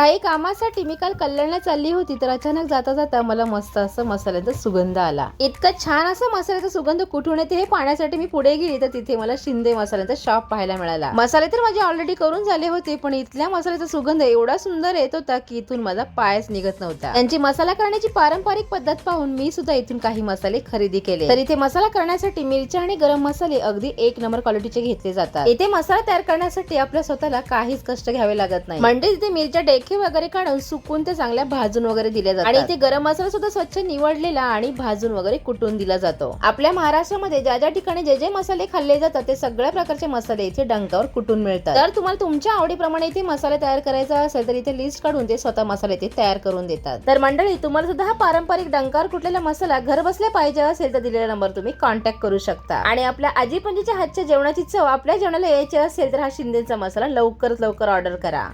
काही कामासाठी मी काल कल्याणला चालली होती तर अचानक जाता जाता मला मस्त असं मसाल्याचा सुगंध आला. इतका छान असा मसाल्याचा सुगंध कुठून येते हे पाहण्यासाठी मी पुढे गेली तर तिथे मला शिंदे मसाल्याचा शॉप पाहायला मिळाला. मसाले तर माझे ऑलरेडी करून झाले होते पण इथल्या मसाल्याचा सुगंध एवढा सुंदर येत होता की इथून माझा पायच निघत नव्हता. त्यांची मसाला करण्याची पारंपरिक पद्धत पाहून मी सुद्धा इथून काही मसाले खरेदी केले. तर इथे मसाला करण्यासाठी मिरच्या आणि गरम मसाले अगदी एक नंबर क्वालिटीचे घेतले जातात. इथे मसाला तयार करण्यासाठी आपल्या स्वतःला काहीच कष्ट घ्यावे लागत नाही. म्हणजे तिथे मिरच्या डेखे वगैरे काढून सुकून ते चांगल्या भाजून वगैरे दिल्या जातात. आणि इथे गरम मसाला सुद्धा स्वच्छ निवडलेला आणि भाजून वगैरे कुटून दिला जातो. आपल्या महाराष्ट्रामध्ये ज्या ज्या ठिकाणी जे जे मसाले खाल्ले जातात ते सगळ्या प्रकारचे मसाले इथे डंकावर कुटून मिळतात. तर तुम्हाला तुमच्या आवडीप्रमाणे इथे मसाले तयार करायचा असेल तर इथे लिस्ट काढून ते स्वतः मसाले ते तयार करून देतात. तर मंडळी तुम्हाला सुद्धा हा पारंपरिक डंकावर कुठलेला मसाला घर बसल्या पाहिजे असेल तर दिलेला नंबर तुम्ही कॉन्टॅक्ट करू शकता. आणि आपल्या आजी पंजीच्या हातच्या जेवणाची चव आपल्या जेवणाला यायची असेल तर हा शिंदेचा मसाला लवकरात लवकर ऑर्डर करा.